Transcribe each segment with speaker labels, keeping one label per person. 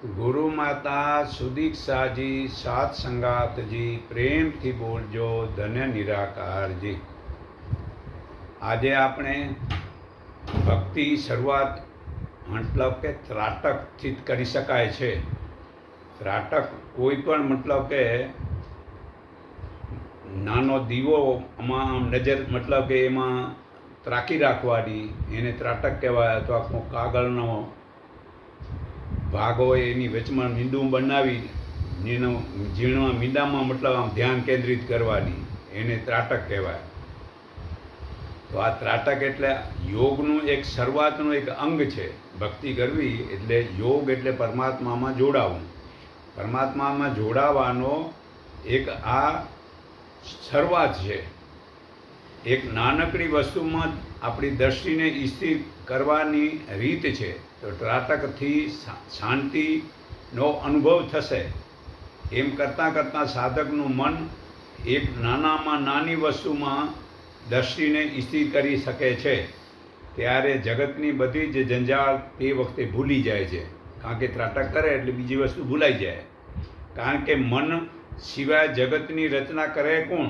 Speaker 1: ગુરુ માતા સુદીક્ષાજી સાત સંગાતજી પ્રેમથી બોલજો, ધન્ય નિરાકારજી. આજે આપણે ભક્તિ શરૂઆત, મતલબ કે ત્રાટકથી કરી શકાય છે. ત્રાટક કોઈ પણ મતલબ કે નાનો દીવો આમાં નજર, મતલબ કે એમાં ત્રાકી રાખવાની, એને ત્રાટક કહેવાય અથવા કાગળનો હોય એની વચમાં મીંડું બનાવી જેનો ઝીણવા મીંડામાં મતલબ આમ ધ્યાન કેન્દ્રિત કરવાની એને ત્રાટક કહેવાય. તો આ ત્રાટક એટલે યોગનું એક શરૂઆતનું એક અંગ છે. ભક્તિ કરવી એટલે યોગ એટલે પરમાત્મામાં જોડાવું. પરમાત્મામાં જોડાવાનો એક આ શરૂઆત છે. એક નાનકડી વસ્તુમાં આપણી દ્રષ્ટિને સ્થિર કરવાની રીત છે. તો ત્રાટકથી શાંતિનો અનુભવ થશે. એમ કરતાં કરતાં સાધકનું મન એક નાનામાં નાની વસ્તુમાં દ્રષ્ટિને સ્થિર કરી શકે છે. ત્યારે જગતની બધી જ જંજાળ તે વખતે ભૂલી જાય છે. કારણ કે ત્રાટક કરે એટલે બીજી વસ્તુ ભૂલાઈ જાય. કારણ કે મન સિવાય જગતની રચના કરે કોણ?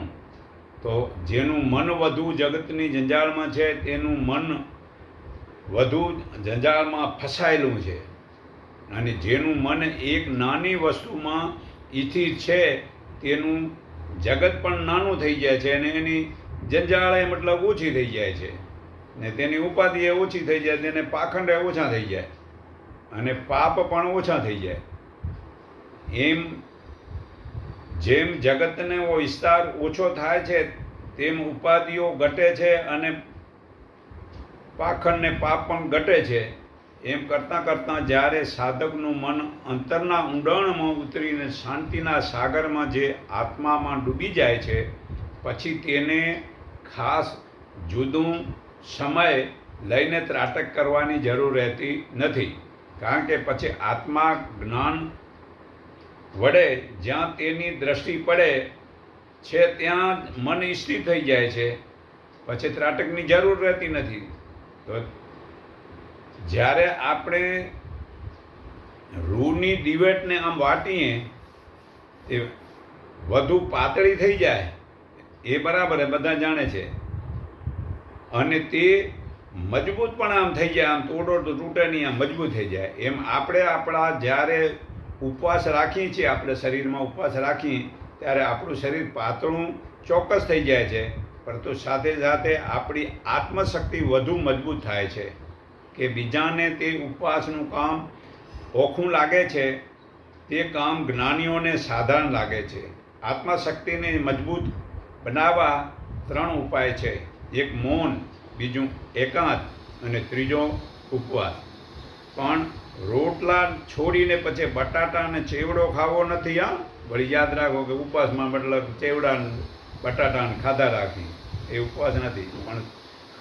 Speaker 1: તો જેનું મન વધુ જગતની જંજાળમાં છે તેનું મન વધુ જંજાળમાં ફસાયેલું છે. અને જેનું મન એક નાની વસ્તુમાં સ્થિર છે, તેનું જગત પણ નાનું થઈ જાય છે અને એની જંજાળ મતલબ ઓછી થઈ જાય છે. ને તેની ઉપાધિ એ ઓછી થઈ જાય, તેને પાખંડ ઓછા થઈ જાય. અને પાપ પણ ઓછા થઈ જાય. એમ જેમ જગતનો વિસ્તાર ઓછો થાય છે, તેમ ઉપાધિઓ ઘટે છે અને પાખંડ ને પાપ પણ ઘટે છે. એમ કરતાં કરતાં જ્યારે સાધકનું મન અંતરના ઊંડાણમાં ઉતરીને શાંતિના સાગરમાં જે આત્મામાં ડૂબી જાય છે, પછી તેને ખાસ જુદું સમય લઈને ત્રાટક કરવાની જરૂર રહેતી નથી. કારણ કે પછી આત્મા જ્ઞાન વડે જ્યાં તેની દ્રષ્ટિ પડે છે, ત્યાં મન સ્થિર થઈ જાય છે. પછી ત્રાટકની જરૂર રહેતી નથી. તો જ્યારે આપણે રૂની દિવેટને આમ વાટીએ, એ વધુ પાતળી થઈ જાય, એ બરાબર બધા જાણે છે. અને તે મજબૂત પણ આમ થઈ જાય, આમ તોડો તો તૂટે નહીં, આમ મજબૂત થઈ જાય. એમ આપણે આપણા જ્યારે ઉપવાસ રાખીએ છીએ, આપણે શરીરમાં ઉપવાસ રાખીએ, ત્યારે આપણું શરીર પાતળું ચોક્કસ થઈ જાય છે. પરંતુ સાથે સાથે આપણી આત્મશક્તિ વધુ મજબૂત થાય છે કે બીજાને તે ઉપવાસનું કામ ઓખું લાગે છે, તે કામ જ્ઞાનીઓને સાધારણ લાગે છે. આત્મશક્તિને મજબૂત બનાવવા ત્રણ ઉપાય છે. એક મૌન, બીજું એકાંત અને ત્રીજો ઉપવાસ. પણ રોટલા છોડીને પછી બટાટા અને ચેવડો ખાવો નથી, હા? વળી યાદ રાખો કે ઉપવાસમાં મતલબ ચેવડા ને બટાટા ને ખાધા રાખી. એ ઉપવાસ નથી. પણ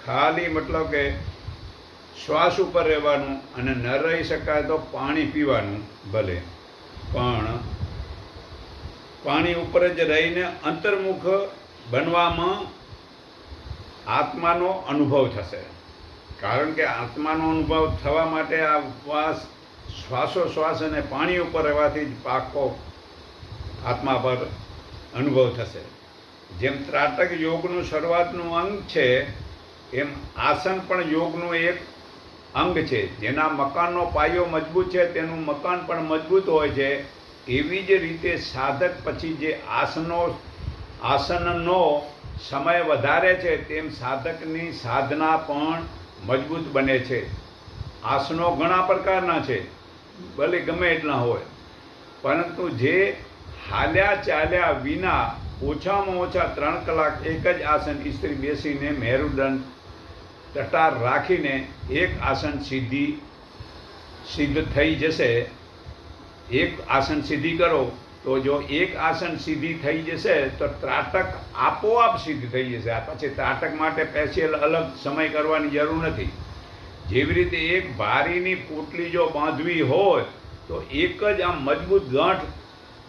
Speaker 1: ખાલી મતલબ કે શ્વાસ ઉપર રહેવાનું અને ન રહી શકાય તો પાણી પીવાનું ભલે. પણ પાણી ઉપર જ રહીને અંતર્મુખ બનવામાં આત્માનો અનુભવ થશે. કારણ કે આત્માનો અનુભવ થવા માટે આ ઉપવાસ શ્વાસોશ્વાસ અને પાણી ઉપર રહેવાથી જ પાકો આત્મા પર અનુભવ થશે. જેમ ત્રાટક યોગનું શરૂઆતનું અંગ છે, એમ આસન પણ યોગનું એક અંગ છે. જેના મકાનનો પાયો મજબૂત છે, તેનું મકાન પણ મજબૂત હોય છે. એવી જ રીતે સાધક પછી જે આસનો, આસનનો સમય વધારે છે, તેમ સાધકની સાધના પણ મજબૂત બને છે. આસનો ઘણા પ્રકારના છે, ભલે ગમે એટલા હોય. પરંતુ જે હાલ્યા ચાલ્યા વિના ઓછામાં ઓછા ત્રણ કલાક એક જ આસન ઇસ્ત્રી બેસીને મેરુદંડ ટટાર રાખીને એક આસન સિદ્ધિ સિદ્ધ થઈ જશે. એક આસન સિદ્ધિ કરો તો જો એક આસન સીધી થઈ જશે તો ત્રાટક આપોઆપ સિદ્ધ થઈ જશે. આ પછી ત્રાટક માટે સ્પેશિયલ અલગ સમય કરવાની જરૂર નથી. જેવી રીતે એક ભારીની પોટલી જો બાંધવી હોય તો એક જ આમ મજબૂત ગાંઠ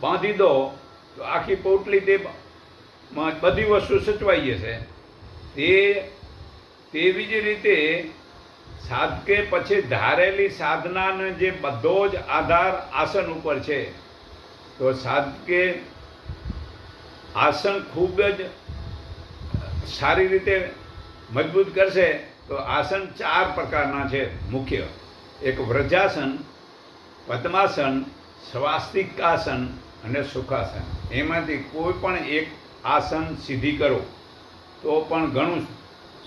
Speaker 1: બાંધી દો તો આખી પોટલી તે માં બધી વસ્તુ સચવાઈ જશે. તે, તેવી જ રીતે સાધકે પછી ધારેલી સાધનાનો જે બધો જ આધાર આસન ઉપર છે, તો સાધકે આસન ખૂબ જ સારી રીતે મજબૂત કરશે, તો આસન ચાર પ્રકારના છે મુખ્ય. એક વ્રજાસન, પદ્માસન, સ્વાસ્તિકાસન અને સુખાસન. એમાંથી કોઈ પણ એક આસન સીધી કરો, તો પણ ઘણું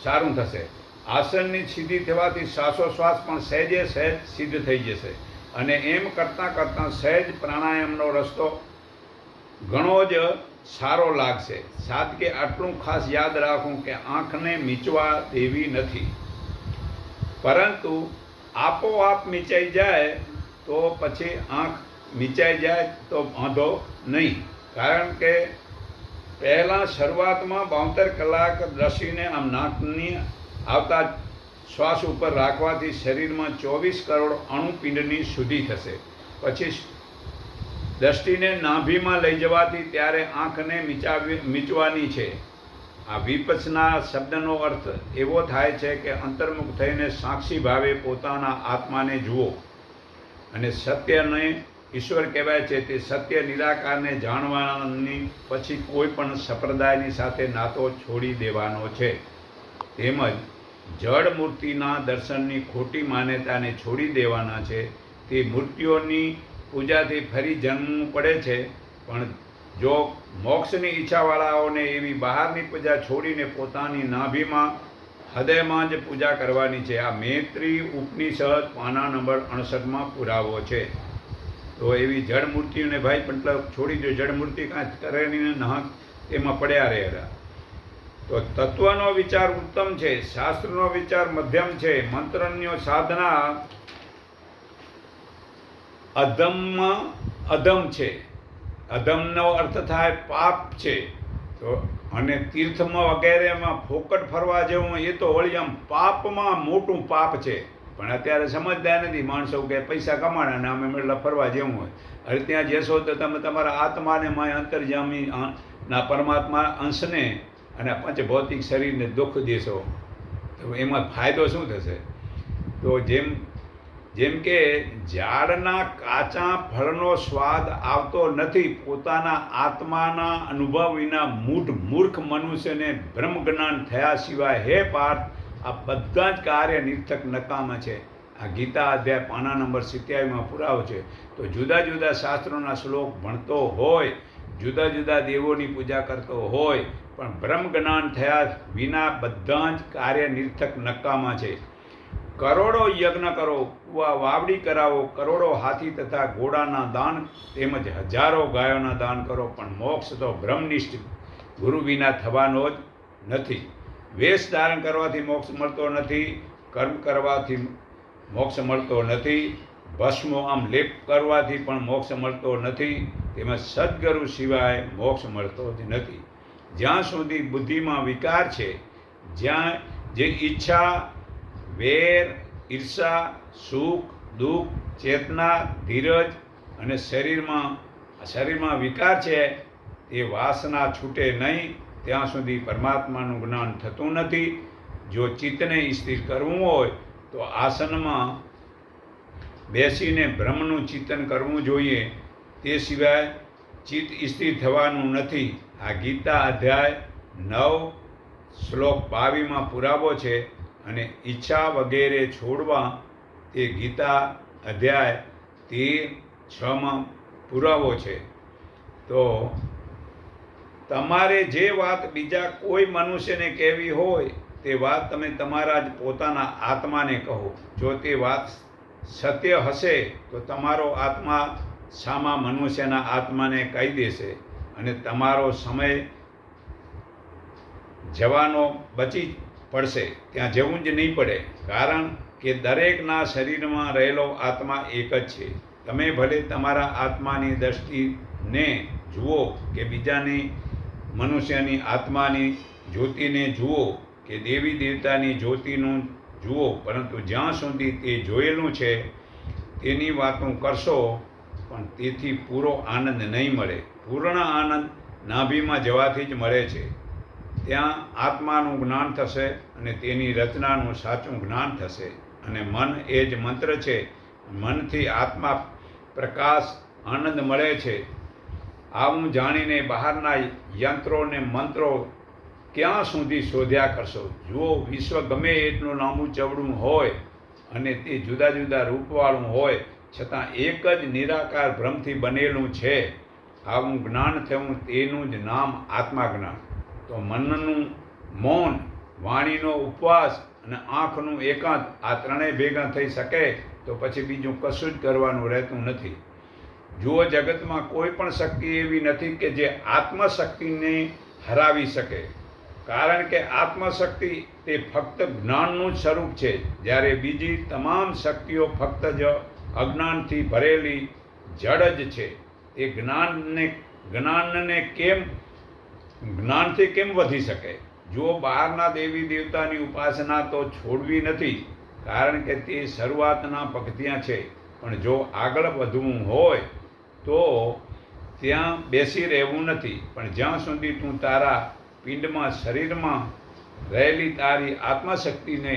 Speaker 1: સારું થશે. આસનની સિદ્ધિ થવાથી શ્વાસોશ્વાસ પણ સહેજે સહેજ સિદ્ધ થઈ જશે. અને એમ કરતાં કરતાં સહેજ પ્રાણાયામનો રસ્તો ઘણો જ સારો લાગશે. સાદકે આટલું ખાસ યાદ રાખું કે આંખને મીચવા દેવી નથી. પરંતુ આપોઆપ મીચાઈ જાય તો પછી આંખ મીચાઈ જાય તો વાંધો નહીં. કારણ કે પહેલાં શરૂઆતમાં બાવતર કલાક રસીને આમ નાકની આવતા શ્વાસ ઉપર રાખવાથી શરીરમાં ચોવીસ કરોડ અણુપિંડની શુદ્ધિ થશે. પછી દ્રષ્ટિને નાભીમાં લઈ જવાથી ત્યારે આંખને મીચાવી, મીચવાની છે. આ વિપસના શબ્દનો અર્થ એવો થાય છે કે અંતર્મુખ થઈને સાક્ષી ભાવે પોતાના આત્માને જુઓ અને સત્યને ઈશ્વર કહેવાય છે તે સત્ય નિરાકારને જાણવાની પછી કોઈ પણ સંપ્રદાયની સાથે નાતો છોડી દેવાનો છે. તેમજ જળ મૂર્તિના દર્શનની ખોટી માન્યતાને છોડી દેવાના છે. તે મૂર્તિઓની પૂજાથી ફરી જન્મવું પડે છે. પણ જો મોક્ષની ઈચ્છાવાળાઓને એવી બહારની પૂજા છોડીને પોતાની નાભીમાં હૃદયમાં જ પૂજા કરવાની છે, આ મૈત્રી ઉપનિષદ પાના નંબર અડસઠમાં પુરાવો છે. તો એવી જળમૂર્તિઓને ભાઈ મતલબ છોડી દો જળ મૂર્તિ કાંઈ કરે નહીં ને પડ્યા રહેલા તો તત્વનો વિચાર ઉત્તમ છે, શાસ્ત્રનો વિચાર મધ્યમ છે મંત્રનો સાધના અધમ અધમ છે. અધમનો અર્થ થાય પાપ છે. તો અને તીર્થમાં વગેરેમાં ફોકટ ફરવા જેવું એ તો વળી આમ પાપમાં મોટું પાપ છે. પણ અત્યારે સમજતા નથી માણસો કે પૈસા કમાણા ને અમે એટલે ફરવા જેવું હોય. હવે ત્યાં જશો તો તમે તમારા આત્માને માય અંતર્જામી ના પરમાત્મા અંશને અને પંચ ભૌતિક શરીરને દુઃખ દેશો. તો એમાં ફાયદો શું થશે? તો જેમ જેમ કે ઝાડના કાચા ફળનો સ્વાદ આવતો નથી, પોતાના આત્માના અનુભવ વિના મૂઢ મૂર્ખ મનુષ્યને બ્રહ્મ જ્ઞાન થયા સિવાય હે પાર્થ આ બધા જ કાર્ય નિર્થક નકામા છે. આ ગીતા અધ્યાય પાના નંબર સિત્યાવીમાં પુરાવો છે. તો જુદા જુદા શાસ્ત્રોના શ્લોક ભણતો હોય, જુદા જુદા દેવોની પૂજા કરતો હોય, પણ બ્રહ્મ જ્ઞાન થયા વિના બધા જ કાર્ય નિર્થક નકામા છે. કરોડો યજ્ઞ કરો વાવડી કરાવો, કરોડો હાથી તથા ઘોડાના દાન તેમજ હજારો ગાયોના દાન કરો, પણ મોક્ષ તો બ્રહ્મનિષ્ઠ ગુરુ વિના થવાનો જ નથી. વેશ ધારણ કરવાથી મોક્ષ મળતો નથી, કર્મ કરવાથી મોક્ષ મળતો નથી, ભસ્મો આમ લેપ કરવાથી પણ મોક્ષ મળતો નથી તેમજ સદગુરુ સિવાય મોક્ષ મળતો જ નથી. જ્યાં સુધી બુદ્ધિમાં વિકાર છે, જ્યાં જે ઈચ્છા, વેર, ઈર્ષા, સુખ, દુઃખ, ચેતના, ધીરજ અને શરીરમાં શરીરમાં વિકાર છે, તે વાસના છૂટે નહીં ત્યાં સુધી પરમાત્માનું જ્ઞાન થતું નથી. જો ચિત્તને સ્થિર કરવું હોય, તો આસનમાં બેસીને બ્રહ્મનું ચિંતન કરવું જોઈએ. તે સિવાય ચિત્ત સ્થિર થવાનું નથી. આ ગીતા અધ્યાય નવ શ્લોક બાવીમાં પુરાવો છે અને ઈચ્છા વગેરે છોડવા તે ગીતા અધ્યાય તેર છમાં પુરાવો છે. તો તમારે જે વાત બીજા કોઈ મનુષ્યને કહેવી હોય, તે વાત તમે તમારા જ પોતાના આત્માને કહો. જો તે વાત સત્ય હશે, તો તમારો આત્મા સામા મનુષ્યના આત્માને કહી દેશે અને તમારો સમય જવાનો બચી પડશે. ત્યાં જવું જ નહીં પડે, કારણ કે દરેકના શરીરમાં રહેલો આત્મા એક જ છે. તમે ભલે તમારા આત્માની દ્રષ્ટિને જુઓ કે બીજાની મનુષ્યની આત્માની જ્યોતિને જુઓ કે દેવી દેવતાની જ્યોતિનું જુઓ, પરંતુ જ્યાં સુધી તે જોયેલું છે, તેની વાતો કરશો, પણ તેથી પૂરો આનંદ નહીં મળે. પૂર્ણ આનંદ નાભીમાં જવાથી જ મળે છે. ત્યાં આત્માનું જ્ઞાન થશે અને તેની રચનાનું સાચું જ્ઞાન થશે. અને મન એ જ મંત્ર છે, મનથી આત્મા પ્રકાશ આનંદ મળે છે. આવું જાણીને બહારના યંત્રો ને મંત્રો ક્યાં સુધી શોધ્યા કરશો? જુઓ, વિશ્વ ગમે એટલું લાંબુ ચવડું હોય અને તે જુદા જુદા રૂપવાળું હોય, છતાં એક જ નિરાકાર ભ્રમથી બનેલું છે. આવું જ્ઞાન થયું તેનું જ નામ આત્મા જ્ઞાન તો મનનું મૌન, વાણીનો ઉપવાસ અને આંખનું એકાંત આ ત્રણેય ભેગા થઈ શકે તો પછી બીજું કશું જ કરવાનું રહેતું નથી. જુઓ, જગતમાં કોઈ પણ શક્તિ એવી નથી કે જે આત્મશક્તિને હરાવી શકે. કારણ કે આત્મશક્તિ તે ફક્ત જ્ઞાનનું જ સ્વરૂપ છે. જ્યારે બીજી તમામ શક્તિઓ ફક્ત જ અજ્ઞાનથી ભરેલી જડ જ છે. એ જ્ઞાનને જ્ઞાનને કેમ, જ્ઞાનથી કેમ વધી શકે? જો બહારના દેવી દેવતાની ઉપાસના તો છોડવી નથી, કારણ કે તે શરૂઆતના પગથિયાં છે. પણ જો આગળ વધવું હોય તો ત્યાં બેસી રહેવું નથી. પણ જ્યાં સુધી તું તારા પિંડમાં, શરીરમાં રહેલી તારી આત્મશક્તિને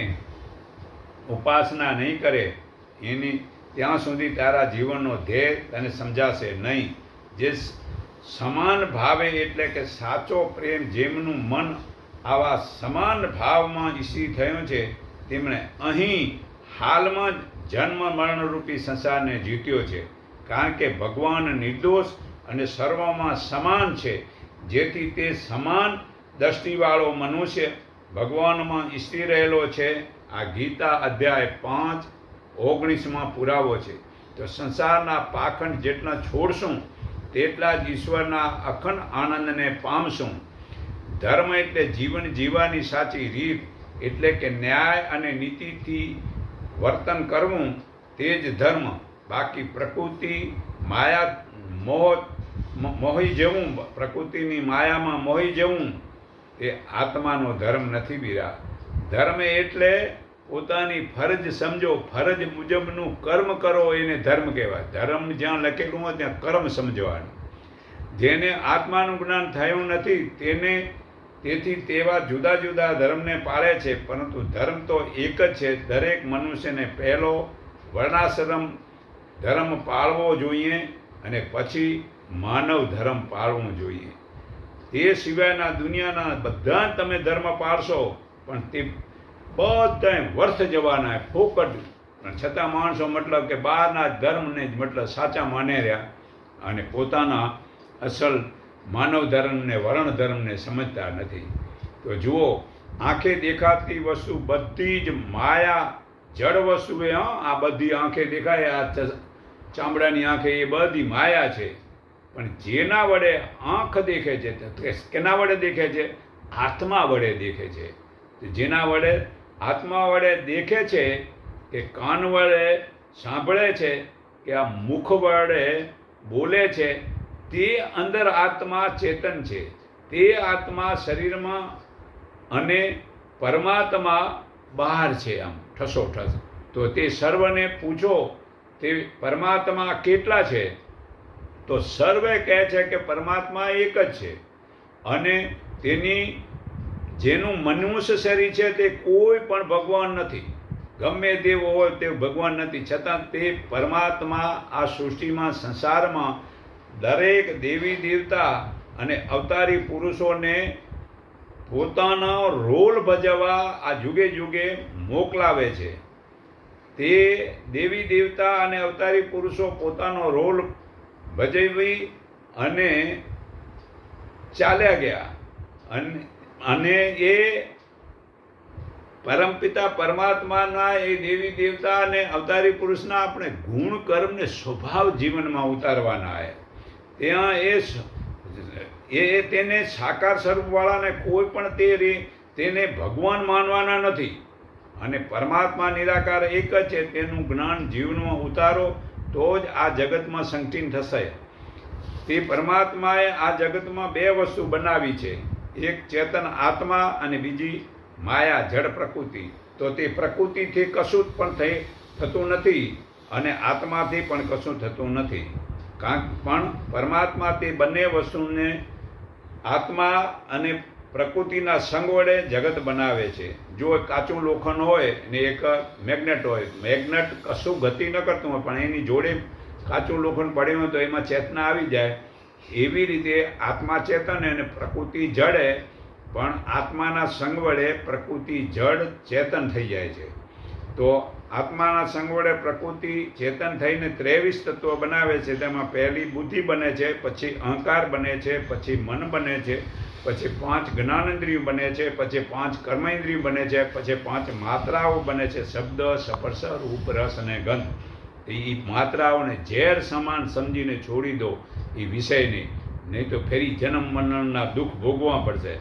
Speaker 1: ઉપાસના નહીં કરે, એની ત્યાં સુધી તારા જીવનનો ધ્યેય તને સમજાશે નહીં. જે સમાન ભાવે એટલે કે સાચો પ્રેમ જેમનું મન આવા સમાન ભાવમાં ઈસી થયું છે, તેમણે અહીં હાલમાં જ જન્મ મરણરૂપી સંસારને જીત્યો છે. કારણ કે ભગવાન નિર્દોષ અને સર્વમાં સમાન છે. જેથી તે સમાન દ્રષ્ટિવાળો મનુષ્ય ભગવાનમાં ઈસી રહેલો છે. આ ગીતા અધ્યાય પાંચ, ઓગણીસમાં પુરાવો છે. તો સંસારના પાખંડ જેટલા છોડશું, તેટલા જ ઈશ્વરના અખંડ આનંદને પામશું. ધર્મ એટલે જીવન જીવવાની સાચી રીત, એટલે કે ન્યાય અને નીતિથી વર્તન કરવું, તે જ ધર્મ. બાકી પ્રકૃતિ, માયા મોહ મોહી જવું, પ્રકૃતિની માયામાં મોહી જવું, એ આત્માનો ધર્મ નથી બીરા. ધર્મ એટલે પોતાની ફરજ સમજો, ફરજ મુજબનું કર્મ કરો એને ધર્મ કહેવાય. ધર્મ જ્યાં લખેલું હોય ત્યાં કર્મ સમજવાનું. જેને આત્માનું જ્ઞાન થયું નથી, તેને તેથી તેવા જુદા જુદા ધર્મને પાળે છે. પરંતુ ધર્મ તો એક જ છે. દરેક મનુષ્યને પહેલો વર્ણાશ્રમ ધર્મ પાળવો જોઈએ અને પછી માનવ ધર્મ પાળવું જોઈએ. તે સિવાયના દુનિયાના બધા તમે ધર્મ પાળશો, પણ તે બધાય વર્થ જવાના ફોકટ. પણ છતાં માણસો મતલબ કે બહારના ધર્મને જ મતલબ સાચા માને રહ્યા અને પોતાના અસલ માનવ ધર્મને, વર્ણ ધર્મને સમજતા નથી. તો જુઓ, આંખે દેખાતી વસ્તુ બધી જ માયા જળ વસ્તુ એ આ બધી આંખે દેખાય, આ ચામડાની આંખે એ બધી માયા છે. પણ જેના વડે આંખ દેખે છે કેના વડે દેખે છે? આત્મા વડે દેખે છે. જેના વડે આત્મા વડે દેખે છે કે કાન વડે સાંભળે છે કે આ મુખ વડે બોલે છે, તે અંદર આત્મા ચેતન છે. તે આત્મા શરીરમાં અને પરમાત્મા બહાર છે આમ ઠસો ઠસ તો તે સર્વને પૂછો તે પરમાત્મા કેટલા છે? તો સર્વે કહે છે કે પરમાત્મા એક જ છે. અને તેની જેનું મનુષ્ય શરીર છે તે કોઈ પણ ભગવાન નથી. ગમે તેવો હોય તે ભગવાન નથી. છતાં તે પરમાત્મા આ સૃષ્ટિમાં, સંસારમાં દરેક દેવી દેવતા અને અવતારી પુરુષોને પોતાનો રોલ ભજવવા આ જુગે જુગે મોકલાવે છે. તે દેવી દેવતા અને અવતારી પુરુષો પોતાનો રોલ ભજવી અને ચાલ્યા ગયા. અને અને એ પરમપિતા પરમાત્માના એ દેવી દેવતા અને અવતારી પુરુષના આપણે ગુણ કર્મને સ્વભાવ જીવનમાં ઉતારવાના છે ત્યાં એ એ તેને સાકાર સ્વરૂપવાળાને કોઈ પણ તે તેને ભગવાન માનવાના નથી. અને પરમાત્મા નિરાકાર એક જ છે, તેનું જ્ઞાન જીવનમાં ઉતારો, તો જ આ જગતમાં સંકટીન થશે. તે પરમાત્માએ આ જગતમાં બે વસ્તુ બનાવી છે. એક ચેતન આત્મા અને બીજી માયા જળ પ્રકૃતિ. તો તે પ્રકૃતિથી કશું જ પણ થઈ થતું નથી અને આત્માથી પણ કશું થતું નથી. કારણ પણ પરમાત્મા તે બંને વસ્તુને આત્મા અને પ્રકૃતિના સંગ વડે જગત બનાવે છે. જો કાચું લોખંડ હોય ને એક મેગ્નેટ હોય, મેગ્નેટ કશું ગતિ ન કરતું હોય, પણ એની જોડે કાચું લોખંડ પડ્યું હોય તો એમાં ચેતના આવી જાય. એવી રીતે આત્મા ચેતન અને પ્રકૃતિ જડે, પણ આત્માના સંગ વડે પ્રકૃતિ જડ ચેતન થઈ જાય છે. તો આત્માના સંગ વડે પ્રકૃતિ ચેતન થઈને ત્રેવીસ તત્વો બનાવે છે. તેમાં પહેલી બુદ્ધિ બને છે, પછી અહંકાર બને છે, પછી મન બને છે. પછી પાંચ જ્ઞાનેન્દ્રિય બને છે, પછી પાંચ કર્મેન્દ્રિય બને છે, પછી પાંચ માત્રાઓ બને છે, શબ્દ સ્પર્શ રૂપ રસ અને ગંધ. એ માત્રાઓને ઝેર સમાન સમજીને છોડી દો એ વિષયને નહીં. તો ફેરી જન્મ મરણના દુઃખ ભોગવા પડશે.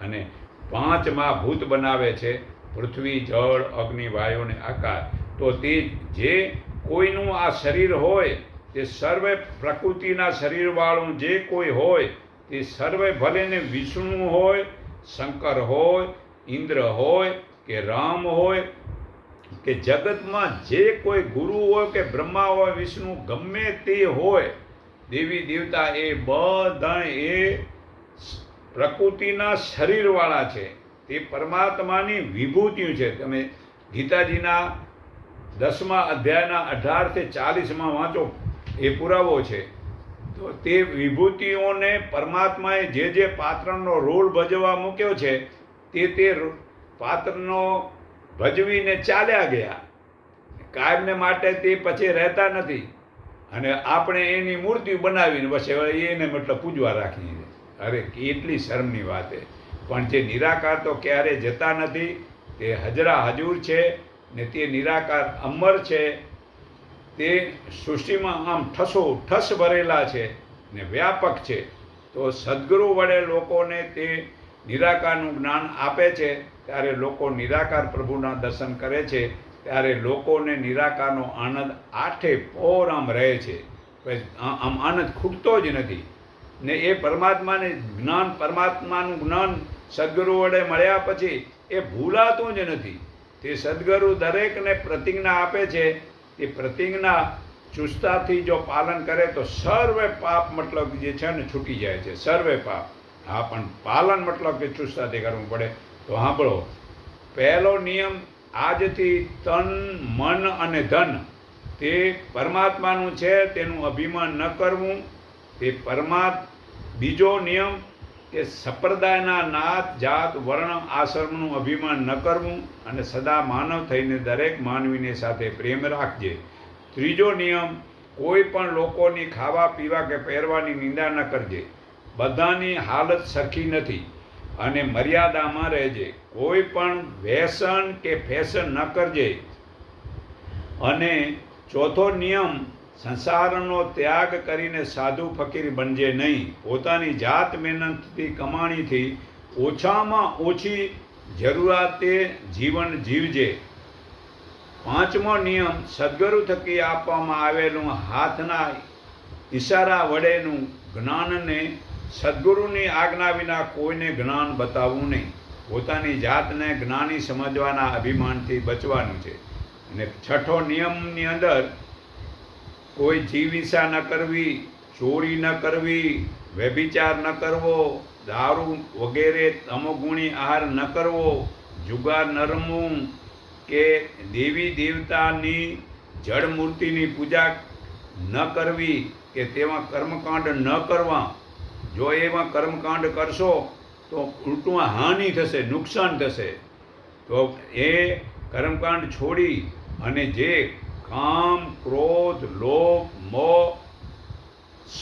Speaker 1: અને પાંચ ભૂત બનાવે છે, પૃથ્વી, જળ, અગ્નિ, વાયુ અને આકાશ. તો તે જે કોઈનું આ શરીર હોય, તે સર્વે પ્રકૃતિના શરીરવાળું જે કોઈ હોય તે સર્વે ભલેને વિષ્ણુ હોય, શંકર હોય, ઇન્દ્ર હોય કે રામ હોય, કે જગતમાં જે કોઈ ગુરુ હોય કે બ્રહ્મા હોય, વિષ્ણુ ગમે તે હોય, દેવી દેવતા એ બધા એ પ્રકૃતિના શરીરવાળા છે. તે પરમાત્માની વિભૂતિઓ છે. તમે ગીતાજીના દસમા અધ્યાયના અઢારથી ચાલીસમાં વાંચો, એ પુરાવો છે. તો વિભૂતિઓને પરમાત્માએ જે જે પાત્રનો રોલ ભજવા મૂક્યો છે, તે તે પાત્રનો ભજવીને ચાલ્યા ગયા. કાયમને માટે તે પછી રહેતા નથી. અને આપણે એની મૂર્તિ બનાવીને બસ એને મતલબ પૂજવા રાખીએ. અરે કેટલી શરમની વાત છે પણ જે નિરાકાર તો ક્યારે જતા નથી, તે હજરા હજૂર છે ને તે નિરાકાર અમર છે. તે સૃષ્ટિમાં આમ ઠસો ઠસ ભરેલા છે ને વ્યાપક છે. તો સદગુરુ વડે લોકોને તે નિરાકારનું જ્ઞાન આપે છે, ત્યારે લોકો નિરાકાર પ્રભુના દર્શન કરે છે, ત્યારે લોકોને નિરાકારનો આનંદ આઠે પોર આમ રહે છે. આમ આનંદ ખૂટતો જ નથી. ને એ પરમાત્માને જ્ઞાન, પરમાત્માનું જ્ઞાન સદગુરુ વડે મળ્યા પછી એ ભૂલાતું જ નથી. તે સદગુરુ દરેકને પ્રતિજ્ઞા આપે છે એ પ્રતિજ્ઞા ચુસ્તાથી જો પાલન કરે તો સર્વે પાપ મતલબ જે છે ને છૂટી જાય છે. સર્વે પાપ. હા, પણ પાલન મતલબ કે ચુસ્તાથી કરવું પડે. તો સાંભળો, પહેલો નિયમ આજથી તન, મન અને ધન, તે પરમાત્માનું છે, તેનું અભિમાન ન કરવું. તે પરમાત્મા બીજો નિયમ કે સંપ્રદાયના નાત, જાત, વર્ણ આશ્રમનું અભિમાન ન કરવું અને સદા માનવ થઈને દરેક માનવીને સાથે પ્રેમ રાખજે. ત્રીજો નિયમ, કોઈ પણ લોકોની ખાવા, પીવા કે પહેરવાની નિંદા ન કરજે. બધાની હાલત સરખી નથી અને મર્યાદામાં રહેજે. કોઈ પણ વ્યસન કે ફેશન ન કરજે. અને ચોથો નિયમ સંસારનો ત્યાગ કરીને સાધુ ફકીર બનજે નહીં. પોતાની જાત મહેનતથી કમાણીથી ઓછામાં ઓછી જરૂરિયાતે જીવન જીવજે. પાંચમો નિયમ, સદગુરુ થકી આપવામાં આવેલું હાથના ઈશારા વડેનું જ્ઞાનને સદગુરુની આજ્ઞા વિના કોઈને જ્ઞાન બતાવવું નહીં. પોતાની જાતને જ્ઞાની સમજવાના અભિમાનથી બચવાનું છે. અને છઠ્ઠો નિયમની અંદર કોઈ જીવ હિંસા ન કરવી, ચોરી ન કરવી, વ્યભિચાર ન કરવો, દારૂ વગેરે તમોગુણી આહાર ન કરવો, જુગાર ન રમવું કે દેવી દેવતાની જળ મૂર્તિની પૂજા ન કરવી કે તેમાં કર્મકાંડ ન કરવા. જો એમાં કર્મકાંડ કરશો તો ઉલટું હાનિ થશે, નુકસાન થશે. તો એ કર્મકાંડ છોડી અને જે કામ, ક્રોધ, લોભ, મોહ,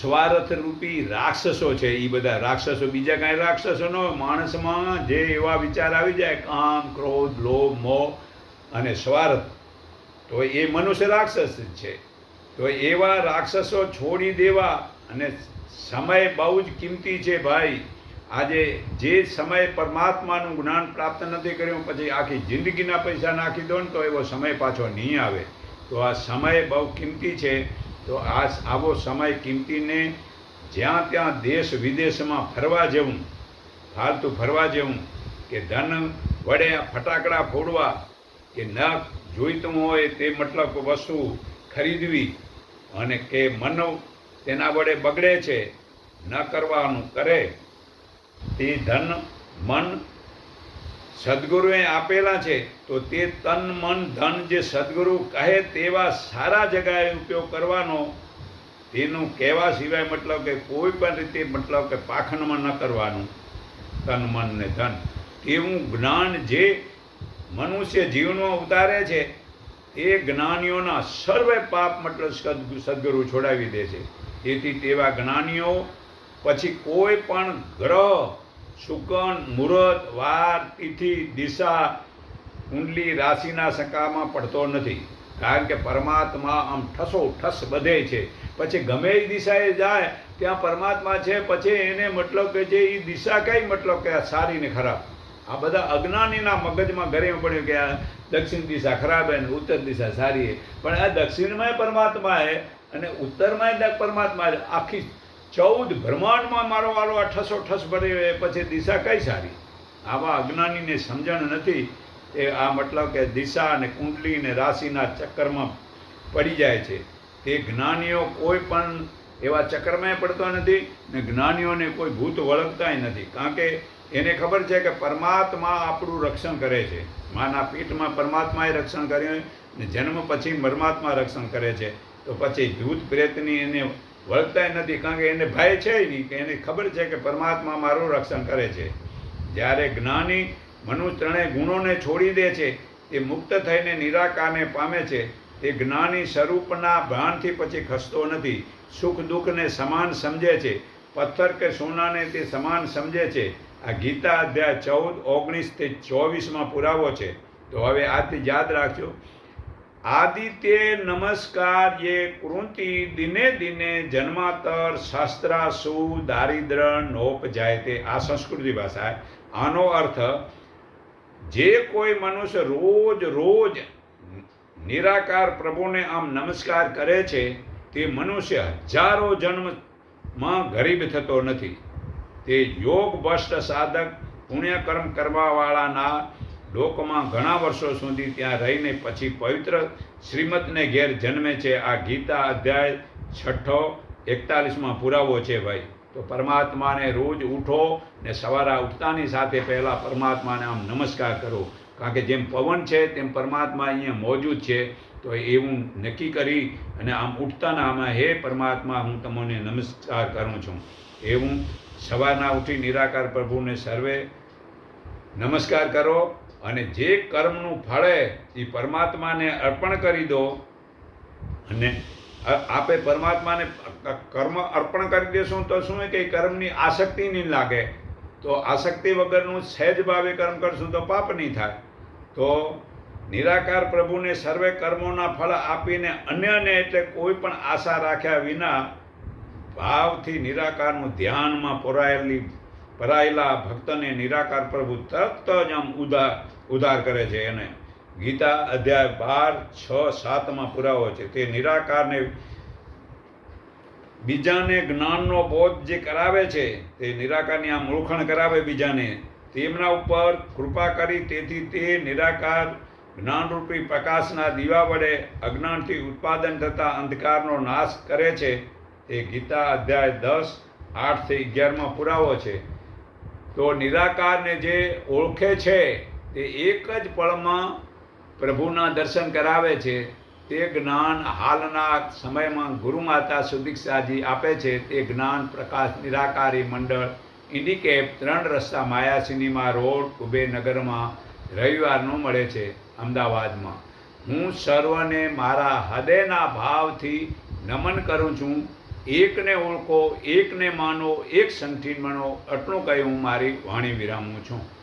Speaker 1: સ્વાર્થ રૂપી રાક્ષસો છે એ બધા રાક્ષસો. બીજા કાંઈ રાક્ષસો ન માણસમાં જે એવા વિચાર આવી જાય, કામ, ક્રોધ, લોભ, મોહ અને સ્વાર્થ, તો એ મનુષ્ય રાક્ષસ જ છે. તો એવા રાક્ષસો છોડી દેવા અને સમય બહુ જ કિંમતી છે ભાઈ. આજે જે સમય પરમાત્માનું જ્ઞાન પ્રાપ્ત નથી કર્યું, પછી આખી જિંદગીના પૈસા નાખી દો ને તો એવો સમય પાછો નહીં આવે. તો આ સમય બહુ કિંમતી છે. તો આ આવો સમય કિંમતીને જ્યાં ત્યાં દેશ વિદેશમાં ફરવા જવું, ફાલતુ ફરવા જવું, કે ધન વડે ફટાકડા ફોડવા, કે ન જોઈતું હોય તે મતલબ વસ્તુ ખરીદવી, અને કે મનો તેના વડે બગડે છે, ન કરવાનું કરે. તે ધન, મન સદગુરુએ આપેલા છે, તો તે તન, મન, ધન જે સદગુરુ કહે તેવા સારા જગાએ ઉપયોગ કરવાનો. તેનું કહેવા સિવાય મતલબ કે કોઈ પણ રીતે મતલબ કે પાખંડમાં ન કરવાનું. તન, મન ને ધન. તેવું જ્ઞાન જે મનુષ્ય જીવનમાં ઉતારે છે એ જ્ઞાનીઓના સર્વે પાપ મતલબ સદગુ સદગુરુ છોડાવી દે છે. તેથી તેવા જ્ઞાનીઓ પછી કોઈ પણ ગ્રહ શુકન મુહૂર્ત વાર, તિથિ, દિશા કુંડલી રાશિના શંકામાં પડતો નથી. કારણ કે પરમાત્મા આમ ઠસો ઠસ બધે છે. પછી ગમે એ દિશાએ જાય, ત્યાં પરમાત્મા છે, પછી એને મતલબ કે જે એ દિશા કઈ મતલબ કે સારી ને ખરાબ? આ બધા અજ્ઞાનીના મગજમાં ઘરે પડ્યું કે આ દક્ષિણ દિશા ખરાબ હે ને ઉત્તર દિશા સારી પણ આ દક્ષિણમાંય પરમાત્મા હે અને ઉત્તરમાંય પરમાત્મા આખી ચૌદ બ્રહ્માંડમાં મારો વાલો આ ઠસો ઠસ ભરે એ પછી દિશા કઈ સારી? આવા અજ્ઞાનીને સમજણ નથી. એ આ મતલબ કે દિશા અને કુંડલી અને રાશિના ચક્કરમાં પડી જાય છે. તે જ્ઞાનીઓ કોઈ પણ એવા ચક્રમાં પડતો નથી ને જ્ઞાનીઓને કોઈ ભૂત વળગતાય નથી. કારણ કે એને ખબર છે કે પરમાત્મા આપણું રક્ષણ કરે છે. માના પીઠમાં પરમાત્માએ રક્ષણ કર્યું ને જન્મ પછી પરમાત્મા રક્ષણ કરે છે. તો પછી ભૂત પ્રેતની એને વળગતાય નથી, કારણ કે એને ભય છે નહીં, કે એને ખબર છે કે પરમાત્મા મારું રક્ષણ કરે છે. જ્યારે જ્ઞાની મનુ ત્રણેય ગુણોને છોડી દે છે, તે મુક્ત થઈને નિરાકારને પામે છે, તે જ્ઞાની સ્વરૂપના ભાનથી પછી ખસતો નથી, સુખ દુઃખને સમાન સમજે છે, પથ્થર કે સોનાને તે સમાન સમજે છે. આ ગીતા અધ્યાય ચૌદ, ઓગણીસ તે ચોવીસમાં પુરાવો છે. તો હવે આથી યાદ રાખજો આદિત્ય નમસ્કાર યે કૃંતિ દિને દિને જન્માતર શાસ્ત્રાસુ દારિદ્ર નોપ જાય તે આ સંસ્કૃતિ ભાષા આનો અર્થ, જે કોઈ મનુષ્ય રોજ રોજ નિરાકાર પ્રભુને આમ નમસ્કાર કરે છે, તે મનુષ્ય હજારો જન્મમાં ગરીબ થતો નથી. તે યોગ ભ્રષ્ટ સાધક પુણ્યકર્મ કરવાવાળાના લોકમાં ઘણા વર્ષો સુધી ત્યાં રહીને પછી પવિત્ર શ્રીમતને ઘેર જન્મે છે. આ ગીતા અધ્યાય છઠ્ઠો એકતાલીસમાં પુરાવો છે ભાઈ. તો પરમાત્માને રોજ ઉઠો ને સવારા ઉઠતાની સાથે પહેલાં પરમાત્માને આમ નમસ્કાર કરો. કારણ કે જેમ પવન છે તેમ પરમાત્મા અહીંયા મોજૂદ છે. તો એવું નક્કી કરી અને આમ ઉઠતાના આમાં હે પરમાત્મા, હું તમને નમસ્કાર કરું છું. એવું સવારના ઉઠી નિરાકાર પ્રભુને સર્વે નમસ્કાર કરો. અને જે કર્મનું ફળે એ પરમાત્માને અર્પણ કરી દો અને આપે પરમાત્માને કર્મ અર્પણ કરી દેશું તો શું કે કર્મની આસક્તિ નહીં લાગે? તો આસક્તિ વગરનું સહેજ ભાવે કર્મ કરશું તો પાપ નહીં થાય. તો નિરાકાર પ્રભુને સર્વે કર્મોના ફળ આપીને અન્યને એટલે કોઈ પણ આશા રાખ્યા વિના ભાવથી નિરાકારનું ધ્યાનમાં પોરાયેલી ભરાયેલા ભક્તને નિરાકાર પ્રભુ તરત જ આમ ઉદાર ઉદ્ધાર કરે છે. એને ગીતા અધ્યાય બાર, છ, સાતમાં પુરાવો છે. તે નિરાકારને, બીજાને જ્ઞાનનો બોધ જે કરાવે છે, તે નિરાકારની આમ ઓળખણ કરાવે બીજાને, તેમના ઉપર કૃપા કરી તેથી તે નિરાકાર જ્ઞાનરૂપી પ્રકાશના દીવા વડે અજ્ઞાનથી ઉત્પાદન થતા અંધકારનો નાશ કરે છે. તે ગીતા અધ્યાય દસ આઠથી અગિયારમાં પુરાવો છે. તો નિરાકારને જે ઓળખે છે, તે એક જ પળમાં પ્રભુના દર્શન કરાવે છે. તે જ્ઞાન હાલના સમયમાં ગુરુમાતા સુદીક્ષાજી આપે છે. તે જ્ઞાન પ્રકાશ નિરાકારી મંડળ ઇન્ડિકેપ ત્રણ રસ્તા માયા સિનેમા રોડ કુબેરનગરમાં રવિવારનું મળે છે અમદાવાદમાં. હું સર્વને મારા હૃદયના ભાવથી નમન કરું છું. એકને ઓળખો એકને માનો એક સંઠી માનો આટલું કહી હું મારી વાણી વિરામું છું.